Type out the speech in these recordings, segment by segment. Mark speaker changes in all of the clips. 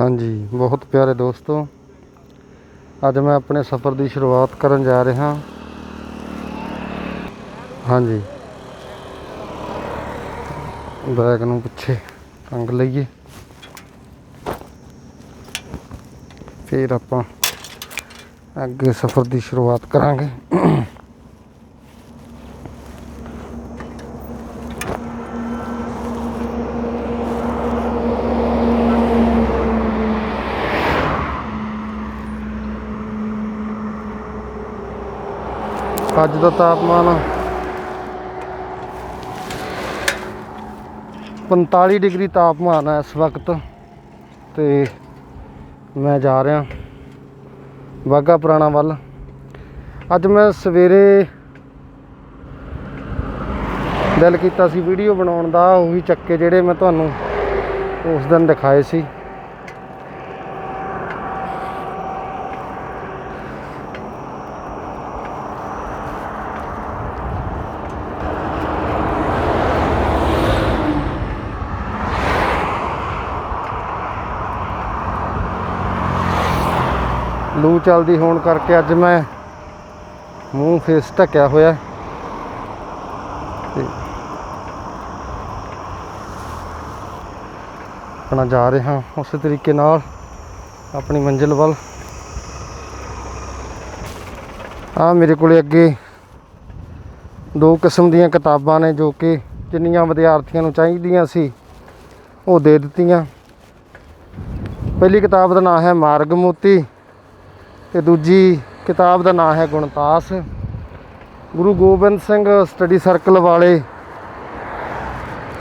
Speaker 1: ਹਾਂਜੀ, ਬਹੁਤ ਪਿਆਰੇ ਦੋਸਤੋ। ਅੱਜ ਮੈਂ ਆਪਣੇ ਸਫ਼ਰ ਦੀ ਸ਼ੁਰੂਆਤ ਕਰਨ ਜਾ ਰਿਹਾ। ਹਾਂਜੀ। ਬੈਗ ਨੂੰ ਪਿੱਛੇ ਟੰਗ ਲਈਏ। ਫਿਰ ਆਪਾਂ ਅੱਗੇ ਸਫ਼ਰ ਦੀ ਸ਼ੁਰੂਆਤ ਕਰਾਂਗੇ। ਅੱਜ ਦਾ ਤਾਪਮਾਨ 45 ਡਿਗਰੀ ਤਾਪਮਾਨ ਹੈ ਇਸ ਵਕਤ ਤੇ ਮੈਂ ਜਾ ਰਿਹਾ ਵਾਹਗਾ ਪੁਰਾਣਾ ਵੱਲ। ਅੱਜ ਮੈਂ ਸਵੇਰੇ ਦਿਲ ਕੀਤਾ ਸੀ, ਵੀਡੀਓ ਬਣਾਉਣ ਦਾ, ਉਹੀ ਚੱਕੇ ਜਿਹੜੇ ਮੈਂ ਤੁਹਾਨੂੰ ਉਸ ਦਿਨ ਦਿਖਾਏ ਸੀ। ਲੂ ਚੱਲਦੀ ਹੋਣ ਕਰਕੇ ਅੱਜ ਮੈਂ ਮੂੰਹ ਫੇਸ ਢੱਕਿਆ ਹੋਇਆ। ਤੇ ਆਪਣਾ ਜਾ ਰਿਹਾ ਉਸੇ ਤਰੀਕੇ ਨਾਲ ਆਪਣੀ ਮੰਜ਼ਿਲ ਵੱਲ। ਆ ਮੇਰੇ ਕੋਲੇ ਅੱਗੇ ਦੋ ਕਿਸਮ ਦੀਆਂ ਕਿਤਾਬਾਂ ਨੇ ਜੋ ਕਿ ਜਿੰਨੀਆਂ ਵਿਦਿਆਰਥੀਆਂ ਨੂੰ ਚਾਹੀਦੀਆਂ ਸੀ, ਉਹ ਦੇ ਦਿੱਤੀਆਂ। ਪਹਿਲੀ ਕਿਤਾਬ ਦਾ ਨਾਮ ਹੈ ਮਾਰਗ ਮੋਤੀ ਤੇ ਦੂਜੀ ਕਿਤਾਬ ਦਾ ਨਾਮ ਹੈ ਗੁਣਤਾਸ। ਗੁਰੂ ਗੋਬਿੰਦ ਸਿੰਘ ਸਟੱਡੀ ਸਰਕਲ ਵਾਲੇ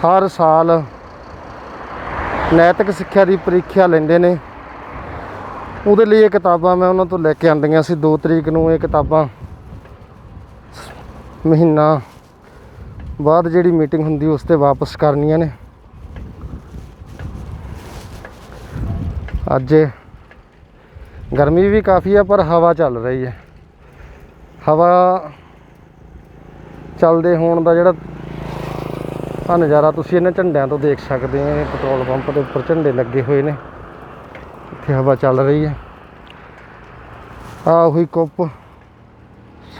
Speaker 1: ਹਰ ਸਾਲ ਨੈਤਿਕ ਸਿੱਖਿਆ ਦੀ ਪ੍ਰੀਖਿਆ ਲੈਂਦੇ ਨੇ। ਉਹਦੇ ਲਈ ਇਹ ਕਿਤਾਬਾਂ ਮੈਂ ਉਹਨਾਂ ਤੋਂ ਲੈ ਕੇ ਆਂਦੀਆਂ ਸੀ। 2 ਤਰੀਕ ਨੂੰ ਇਹ ਕਿਤਾਬਾਂ ਮਹੀਨਾ ਬਾਅਦ ਜਿਹੜੀ ਮੀਟਿੰਗ ਹੁੰਦੀ ਉਸ ਤੇ ਵਾਪਸ ਕਰਨੀਆਂ ਨੇ। ਅੱਜ ਗਰਮੀ ਵੀ ਕਾਫੀ ਆ, ਪਰ ਹਵਾ ਚੱਲ ਰਹੀ ਹੈ। ਹਵਾ ਚੱਲਦੇ ਹੋਣ ਦਾ ਜਿਹੜਾ ਆ ਨਜ਼ਾਰਾ ਤੁਸੀਂ ਇਹਨਾਂ ਝੰਡਿਆਂ ਤੋਂ ਦੇਖ ਸਕਦੇ ਹੋ, ਇਹ ਪੈਟਰੋਲ ਪੰਪ ਦੇ ਉੱਪਰ ਝੰਡੇ ਲੱਗੇ ਹੋਏ ਨੇ। ਇੱਥੇ ਹਵਾ ਚੱਲ ਰਹੀ ਹੈ। ਆ ਹੋਈ ਕੁੱਪ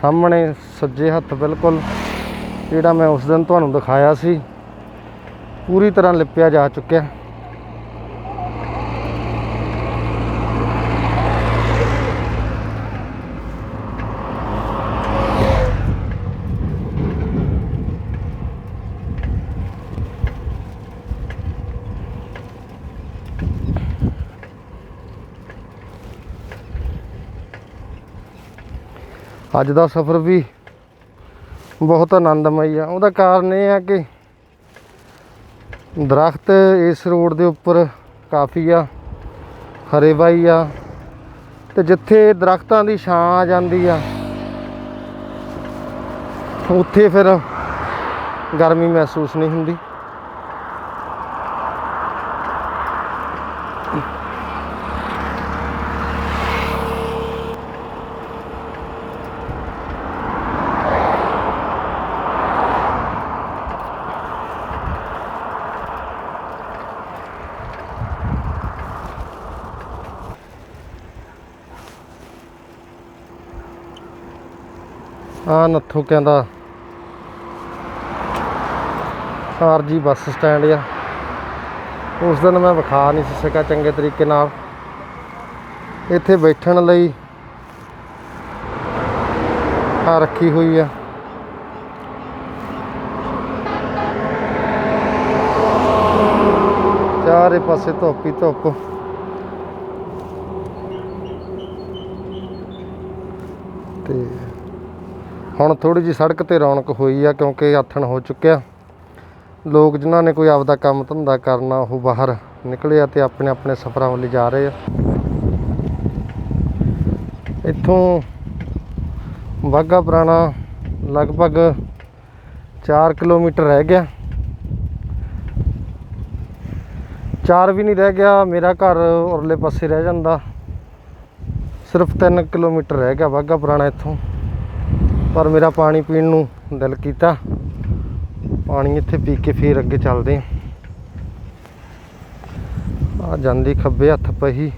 Speaker 1: ਸਾਹਮਣੇ ਸੱਜੇ ਹੱਥ ਬਿਲਕੁਲ, ਜਿਹੜਾ ਮੈਂ ਉਸ ਦਿਨ ਤੁਹਾਨੂੰ ਦਿਖਾਇਆ ਸੀ, ਪੂਰੀ ਤਰ੍ਹਾਂ ਲਿਪਿਆ ਜਾ ਚੁੱਕਿਆ। ਅੱਜ ਦਾ ਸਫ਼ਰ ਵੀ ਬਹੁਤ ਆਨੰਦਮਈ ਆ। ਉਹਦਾ ਕਾਰਨ ਇਹ ਆ ਕਿ ਦਰਖਤ ਇਸ ਰੋਡ ਦੇ ਉੱਪਰ ਕਾਫੀ ਆ, ਹਰੇ ਬਾਈ ਆ ਤੇ ਜਿੱਥੇ ਦਰਖਤਾਂ ਦੀ ਛਾਂ ਆ ਜਾਂਦੀ ਆ, ਉੱਥੇ ਫਿਰ ਗਰਮੀ ਮਹਿਸੂਸ ਨਹੀਂ ਹੁੰਦੀ। ਆ ਨੱਥੂ ਕਹਿੰਦਾ, ਆਰਜੀ ਬੱਸ ਸਟੈਂਡ ਆ। ਉਸ ਦਿਨ ਮੈਂ ਵਿਖਾ ਨਹੀਂ ਸੀ ਸਕਿਆ ਚੰਗੇ ਤਰੀਕੇ ਨਾਲ। ਇੱਥੇ ਬੈਠਣ ਲਈ ਆ ਰੱਖੀ ਹੋਈ ਆ। ਚਾਰੇ ਪਾਸੇ ਧੁੱਪ ਹੀ ਧੁੱਪ। ਹੁਣ ਥੋੜੀ ਜੀ ਸੜਕ ਤੇ ਰੌਣਕ ਹੋਈ ਆ ਕਿਉਂਕਿ ਆਥਣ ਹੋ ਚੁੱਕਿਆ। ਲੋਕ ਜਿਨ੍ਹਾਂ ਨੇ ਕੋਈ ਆਪਦਾ ਕੰਮ ਧੰਦਾ ਕਰਨਾ, ਉਹ ਬਾਹਰ ਨਿਕਲੇ ਆ ਤੇ ਆਪਣੇ ਆਪਣੇ ਸਫ਼ਰਾਂ ਵੱਲ ਜਾ ਰਹੇ ਆ। ਇੱਥੋਂ ਵਾਹਗਾ ਪੁਰਾਣਾ ਲਗਭਗ 4 ਕਿਲੋਮੀਟਰ ਰਹਿ ਗਿਆ। 4 ਵੀ ਨਹੀਂ ਰਹਿ ਗਿਆ, ਮੇਰਾ ਘਰ ਉਰਲੇ ਪਾਸੇ ਰਹਿ ਜਾਂਦਾ। ਸਿਰਫ 3 ਕਿਲੋਮੀਟਰ ਰਹਿ ਗਿਆ ਵਾਹਗਾ ਪੁਰਾਣਾ ਇੱਥੋਂ। ਪਰ ਮੇਰਾ ਪਾਣੀ ਪੀਣ ਨੂੰ ਦਿਲ ਕੀਤਾ। ਪਾਣੀ ਇੱਥੇ ਪੀ ਕੇ ਫੇਰ ਅੱਗੇ ਚੱਲਦੇ ਹਾਂ। ਆ ਜਾਂਦੀ ਖੱਬੇ ਹੱਥ ਪਹੀ।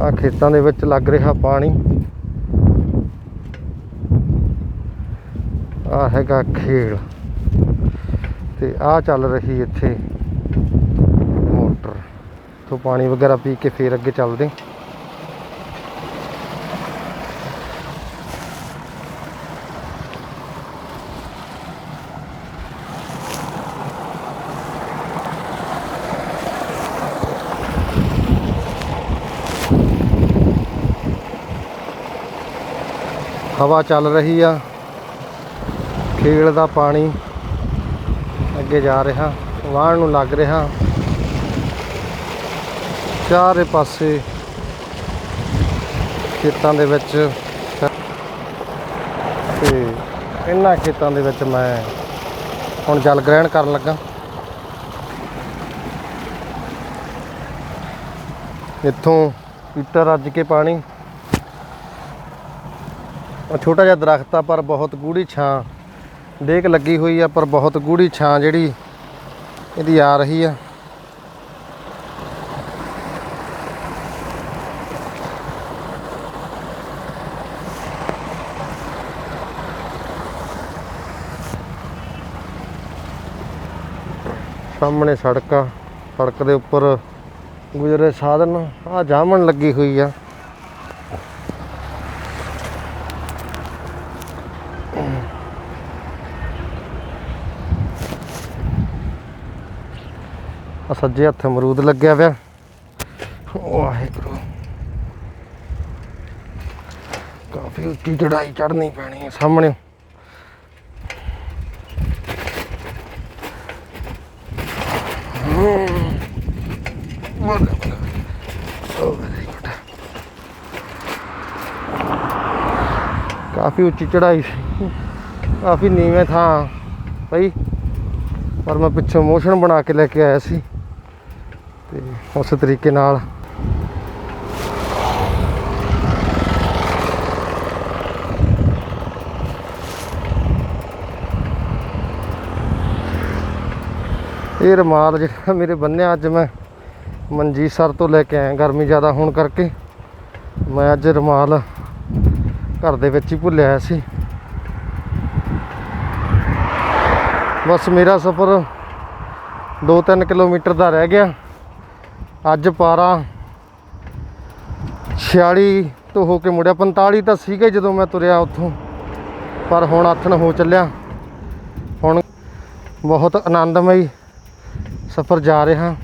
Speaker 1: ਆ ਖੇਤਾਂ ਦੇ ਵਿੱਚ ਲੱਗ ਰਿਹਾ ਪਾਣੀ। ਆ ਹੈਗਾ ਖੇਲ। ਤੇ ਆ ਚੱਲ ਰਹੀ ਇੱਥੇ ਮੋਟਰ। ਤੋਂ ਪਾਣੀ ਵਗੈਰਾ ਪੀ ਕੇ ਫੇਰ ਅੱਗੇ ਚੱਲਦੇ। ਹਵਾ ਚੱਲ ਰਹੀ ਆ। ਖੇਲ ਦਾ ਪਾਣੀ ਅੱਗੇ ਜਾ ਰਿਹਾ, ਵਾਹਣ ਨੂੰ ਲੱਗ ਰਿਹਾ। ਚਾਰੇ ਪਾਸੇ ਖੇਤਾਂ ਦੇ ਵਿੱਚ ਤੇ ਇਹਨਾਂ ਖੇਤਾਂ ਦੇ ਵਿੱਚ ਮੈਂ ਹੁਣ ਜਲ ਗ੍ਰਹਿਣ ਕਰਨ ਲੱਗਾ। ਇੱਥੋਂ ਪੀਤਾ ਰੱਜ ਕੇ ਪਾਣੀ। ਉਹ ਛੋਟਾ ਜਿਹਾ ਦਰਖਤ ਆ, ਪਰ ਬਹੁਤ ਗੂੜੀ ਛਾਂ ਡੇਕ ਲੱਗੀ ਹੋਈ ਆ, ਪਰ ਬਹੁਤ ਗੂੜੀ ਛਾਂ ਜਿਹੜੀ ਇਹਦੀ ਆ ਰਹੀ ਆ। ਸਾਹਮਣੇ ਸੜਕ ਆ ਸੜਕ ਦੇ ਉੱਪਰ ਗੁਜ਼ਰੇ ਸਾਧਨ ਆ ਜਾਮਣ ਲੱਗੀ ਹੋਈ ਆ। ਸੱਜੇ ਹੱਥ ਅਮਰੂਦ ਲੱਗਿਆ ਪਿਆ। ਵਾਹਿਗੁਰੂ। ਕਾਫੀ ਉੱਚੀ ਚੜਾਈ ਚੜਨੀ ਪੈਣੀ ਹੈ ਸਾਹਮਣੇ। ਕਾਫੀ ਉੱਚੀ ਚੜਾਈ ਸੀ। ਕਾਫੀ ਨੀਵੇਂ ਥਾਂ। ਪਈ ਪਰ ਮੈਂ ਪਿੱਛੋਂ ਮੋਸ਼ਨ ਬਣਾ ਕੇ ਲੈ ਕੇ ਆਇਆ ਸੀ। ਤੇ ਉਸ ਤਰੀਕੇ ਨਾਲ ਇਹ ਰਮਾਲ ਜਿਹੜਾ ਮੇਰੇ ਬੰਨਿਆ ਅੱਜ ਮੈਂ ਮਨਜੀਤ ਸਰ ਤੋਂ ਲੈ ਕੇ ਆਇਆ, ਗਰਮੀ ਜ਼ਿਆਦਾ ਹੋਣ ਕਰਕੇ। ਮੈਂ ਅੱਜ ਰਮਾਲ ਘਰ ਦੇ ਵਿੱਚ ਹੀ ਭੁੱਲਿਆ ਹੋਇਆ ਸੀ। ਬਸ ਮੇਰਾ ਸਫ਼ਰ 2-3 ਕਿਲੋਮੀਟਰ ਦਾ ਰਹਿ ਗਿਆ। ਅੱਜ ਪਾਰਾ 46 ਤੋਂ ਹੋ ਕੇ ਮੁੜਿਆ 45 ਤਾਂ ਸੀਗੇ ਜਦੋਂ ਮੈਂ ਤੁਰਿਆ ਉੱਥੋਂ, ਪਰ ਹੁਣ ਆਥਣ ਹੋ ਚੱਲਿਆ। ਹੁਣ ਬਹੁਤ ਆਨੰਦਮਈ ਸਫ਼ਰ ਜਾ ਰਿਹਾ।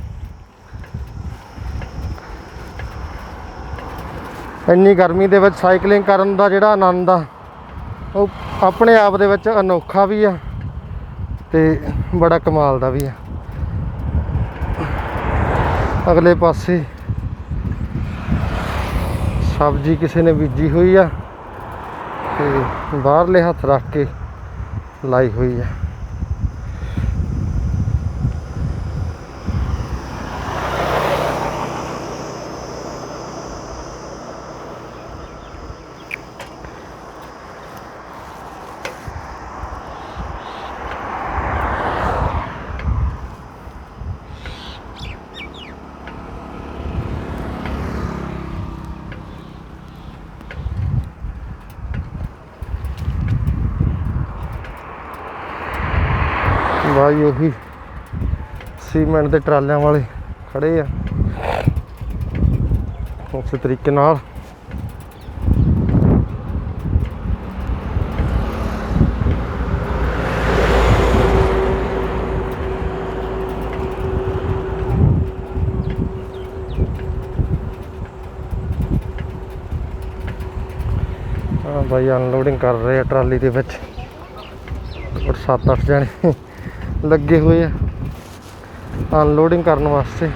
Speaker 1: ਇੰਨੀ ਗਰਮੀ ਦੇ ਵਿੱਚ ਸਾਈਕਲਿੰਗ ਕਰਨ ਦਾ ਜਿਹੜਾ ਆਨੰਦ ਆ, ਉਹ ਆਪਣੇ ਆਪ ਦੇ ਵਿੱਚ ਅਨੋਖਾ ਵੀ ਆ ਤੇ ਬੜਾ ਕਮਾਲ ਦਾ ਵੀ ਆ। ਅਗਲੇ ਪਾਸੇ ਸਬਜ਼ੀ ਕਿਸੇ ਨੇ ਬੀਜੀ ਹੋਈ ਆ ਤੇ ਬਾਹਰਲੇ ਹੱਥ ਰੱਖ ਕੇ ਲਾਈ ਹੋਈ ਆ। ਬਾਈ ਉਹੀ ਸੀਮੈਂਟ ਦੇ ਟਰਾਲਿਆਂ ਵਾਲੇ ਖੜੇ ਆ। ਉਸੇ ਤਰੀਕੇ ਨਾਲ। ਆ ਬਾਈ ਅਨਲੋਡਿੰਗ ਕਰ ਰਹੇ ਆ ਟਰਾਲੀ ਦੇ ਵਿੱਚ। ਔਰ 7-8 ਜਣੇ। ਲੱਗੇ ਹੋਏ ਆ ਅਨਲੋਡਿੰਗ ਕਰਨ ਵਾਸਤੇ।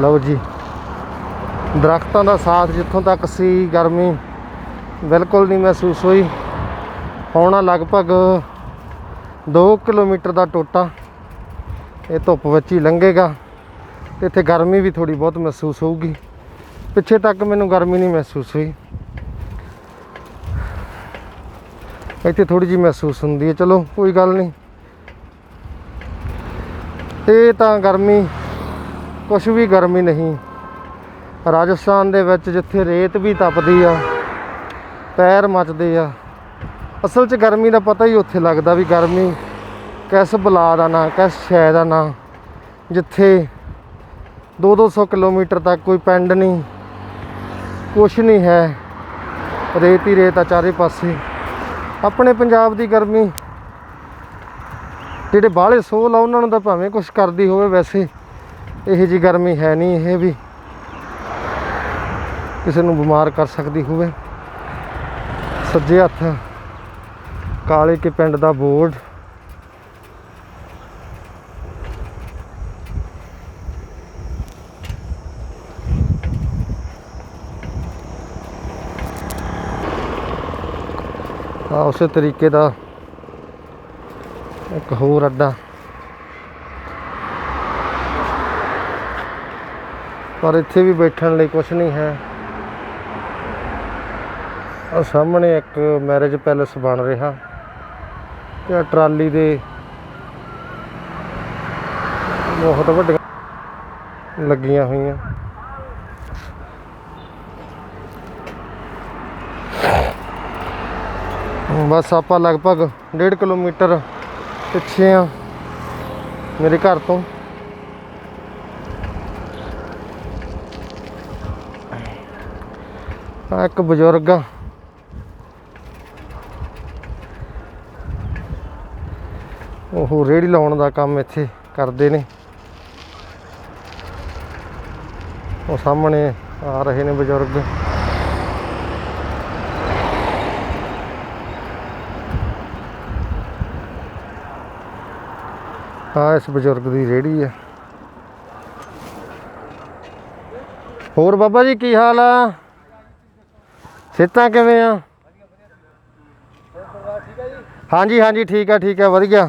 Speaker 1: ਲਓ ਜੀ, ਦਰਖਤਾਂ ਦਾ ਸਾਥ ਜਿੱਥੋਂ ਤੱਕ ਸੀ, ਗਰਮੀ ਬਿਲਕੁਲ ਨਹੀਂ ਮਹਿਸੂਸ ਹੋਈ। ਹੁਣ ਲਗਭਗ 2 ਕਿਲੋਮੀਟਰ ਦਾ ਟੋਟਾ, ਇਹ ਧੁੱਪ ਵਿੱਚ ਹੀ ਲੰਘੇਗਾ। ਤੇ ਇੱਥੇ ਗਰਮੀ ਵੀ ਥੋੜੀ ਬਹੁਤ ਮਹਿਸੂਸ ਹੋਊਗੀ। ਪਿੱਛੇ ਤੱਕ ਮੈਨੂੰ ਗਰਮੀ ਨਹੀਂ ਮਹਿਸੂਸ ਹੋਈ। ਇੱਥੇ ਥੋੜੀ ਜਿਹੀ ਮਹਿਸੂਸ ਹੁੰਦੀ ਹੈ। ਚਲੋ, ਕੋਈ ਗੱਲ ਨਹੀਂ। ਇਹ ਤਾਂ ਗਰਮੀ, ਕੁਛ ਵੀ ਗਰਮੀ ਨਹੀਂ। ਰਾਜਸਥਾਨ ਦੇ ਵਿੱਚ ਜਿੱਥੇ ਰੇਤ ਵੀ ਤਪਦੀ ਆ, ਪੈਰ ਮੱਚਦੇ ਆ, ਅਸਲ 'ਚ ਗਰਮੀ ਦਾ ਪਤਾ ਹੀ ਉੱਥੇ ਲੱਗਦਾ ਵੀ ਗਰਮੀ ਕਿਸ ਬਲਾ ਦਾ ਨਾਂ, ਕਿਸ ਸ਼ੈ ਦਾ ਨਾਂ। ਜਿੱਥੇ 2-200 ਕਿਲੋਮੀਟਰ ਤੱਕ ਕੋਈ ਪਿੰਡ ਨਹੀਂ, ਕੁਛ ਨਹੀਂ ਹੈ। ਰੇਤ ਹੀ ਰੇਤ ਆ ਚਾਰੇ ਪਾਸੇ। ਆਪਣੇ ਪੰਜਾਬ ਦੀ ਗਰਮੀ। ਜਿਹੜੇ ਬਾਹਲੇ ਸੋਲ ਆ ਉਹਨਾਂ ਨੂੰ ਤਾਂ ਭਾਵੇਂ ਕੁਝ ਕਰਦੀ ਹੋਵੇ ਵੈਸੇ। ਇਹੋ ਜੀ ਗਰਮੀ ਹੈ ਨਹੀਂ ਇਹ ਵੀ। ਕਿਸੇ ਨੂੰ ਬਿਮਾਰ ਕਰ ਸਕਦੀ ਹੋਵੇ। ਸੱਜੇ ਹੱਥ, ਕਾਲੇ ਕੇ ਪਿੰਡ ਦਾ ਬੋਰਡ। ਆ ਉਸੇ ਤਰੀਕੇ ਦਾ ਇੱਕ ਹੋਰ ਅੱਡਾ। ਪਰ ਇੱਥੇ ਵੀ ਬੈਠਣ ਲਈ ਕੁਝ ਨਹੀਂ ਹੈ। ਆ ਸਾਹਮਣੇ ਇੱਕ ਮੈਰਿਜ ਪੈਲੇਸ ਬਣ ਰਿਹਾ। ਤੇ ਟਰਾਲੀ ਦੇ ਬਹੁਤ ਵੱਡੀਆਂ ਲੱਗੀਆਂ ਹੋਈਆਂ। ਬਸ ਆਪਾਂ ਲਗਭਗ 1.5 ਕਿਲੋਮੀਟਰ ਪਿੱਛੇ ਆ ਮੇਰੇ ਘਰ ਤੋਂ। ਆ ਇੱਕ ਬਜ਼ੁਰਗ ਆ। ਉਹ ਰੇੜੀ ਲਾਉਣ ਦਾ ਕੰਮ ਇੱਥੇ ਕਰਦੇ ਨੇ। ਉਹ ਸਾਹਮਣੇ ਆ ਰਹੇ ਨੇ ਬਜ਼ੁਰਗ। ਆ ਇਸ ਬਜ਼ੁਰਗ ਦੀ ਰੇੜੀ ਆ। ਹੋਰ ਬਾਬਾ ਜੀ, ਕੀ ਹਾਲ ਆ? ਸਿਹਤਾਂ ਕਿਵੇਂ ਆ? ਹਾਂਜੀ ਹਾਂਜੀ, ਠੀਕ ਆ ਠੀਕ ਆ, ਵਧੀਆ।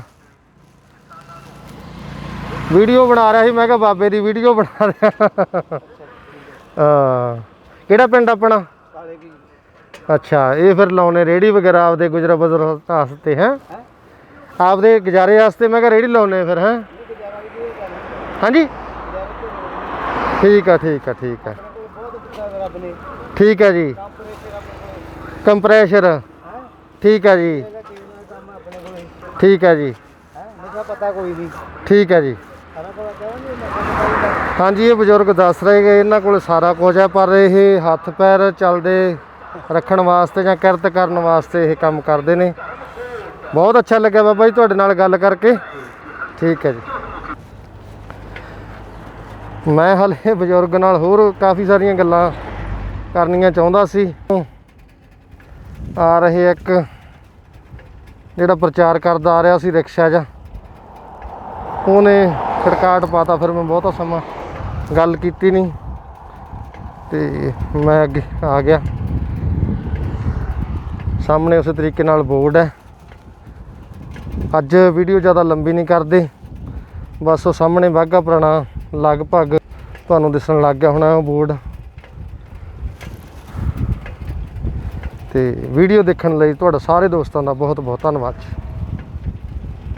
Speaker 1: ਵੀਡੀਓ ਬਣਾ ਰਿਹਾ ਸੀ, ਮੈਂ ਕਿਹਾ ਬਾਬੇ ਦੀ ਵੀਡੀਓ ਬਣਾ ਰਿਹਾ। ਹਾਂ, ਕਿਹੜਾ ਪਿੰਡ ਆਪਣਾ? ਅੱਛਾ, ਇਹ ਫਿਰ ਲਾਉਨੇ ਰੇੜੀ ਵਗੈਰਾ ਆਪਦੇ ਗੁਜਰਾ ਬਜ਼ਰ ਵਾਸਤੇ ਹੈ? ਆਪਦੇ ਗੁਜ਼ਾਰੇ ਵਾਸਤੇ ਮੈਂ ਕਿਹਾ ਰੇੜੀ ਲਾਉਨੇ ਫਿਰ, ਹੈ? ਹਾਂਜੀ? ਠੀਕ ਆ ਠੀਕ ਆ ਠੀਕ ਆ। ਠੀਕ ਆ ਜੀ। ਕੰਪਰੈਸ਼ਰ। ਠੀਕ ਆ ਜੀ। ਠੀਕ ਆ ਜੀ।
Speaker 2: ਪਤਾ ਕੋਈ ਨਹੀਂ
Speaker 1: ਠੀਕ ਹੈ ਜੀ। ਹਾਂਜੀ, ਇਹ ਬਜ਼ੁਰਗ ਦੱਸ ਰਹੇ ਕਿ ਇਹਨਾਂ ਕੋਲ ਸਾਰਾ ਕੁਝ ਹੈ ਪਰ ਇਹ ਹੱਥ ਪੈਰ ਚੱਲਦੇ ਰੱਖਣ ਵਾਸਤੇ ਜਾਂ ਕਿਰਤ ਕਰਨ ਵਾਸਤੇ ਇਹ ਕੰਮ ਕਰਦੇ ਨੇ। ਬਹੁਤ ਅੱਛਾ ਲੱਗਿਆ ਬਾਬਾ ਜੀ ਤੁਹਾਡੇ ਨਾਲ ਗੱਲ ਕਰਕੇ। ਠੀਕ ਹੈ ਜੀ। ਮੈਂ ਹਲੇ ਬਜ਼ੁਰਗ ਨਾਲ ਹੋਰ ਕਾਫੀ ਸਾਰੀਆਂ ਗੱਲਾਂ ਕਰਨੀਆਂ ਚਾਹੁੰਦਾ ਸੀ। ਆ ਰਹੇ ਇੱਕ ਜਿਹੜਾ ਪ੍ਰਚਾਰ ਕਰਦਾ ਆ ਰਿਹਾ ਸੀ ਰਿਕਸ਼ਾ 'ਚ ਉਹਨੇ ਛੜਕਾਟ ਪਾਤਾ, ਫਿਰ ਮੈਂ ਬਹੁਤਾ ਸਮਾਂ ਗੱਲ ਕੀਤੀ ਨਹੀਂ। ਤੇ ਮੈਂ ਅੱਗੇ ਆ ਗਿਆ। ਸਾਹਮਣੇ ਉਸੇ ਤਰੀਕੇ ਨਾਲ ਬੋਰਡ ਹੈ। ਅੱਜ ਵੀਡੀਓ ਜ਼ਿਆਦਾ ਲੰਬੀ ਨਹੀਂ ਕਰਦੇ। ਬਸ ਉਹ ਸਾਹਮਣੇ ਬਾਘਾ ਪੁਰਾਣਾ ਲਗਭਗ ਤੁਹਾਨੂੰ ਦਿਸਣ ਲੱਗ ਗਿਆ ਹੋਣਾ ਉਹ ਬੋਰਡ। ਤੇ ਵੀਡੀਓ ਦੇਖਣ ਲਈ ਤੁਹਾਡਾ ਸਾਰੇ ਦੋਸਤਾਂ ਦਾ ਬਹੁਤ ਬਹੁਤ ਧੰਨਵਾਦ। ਜੀ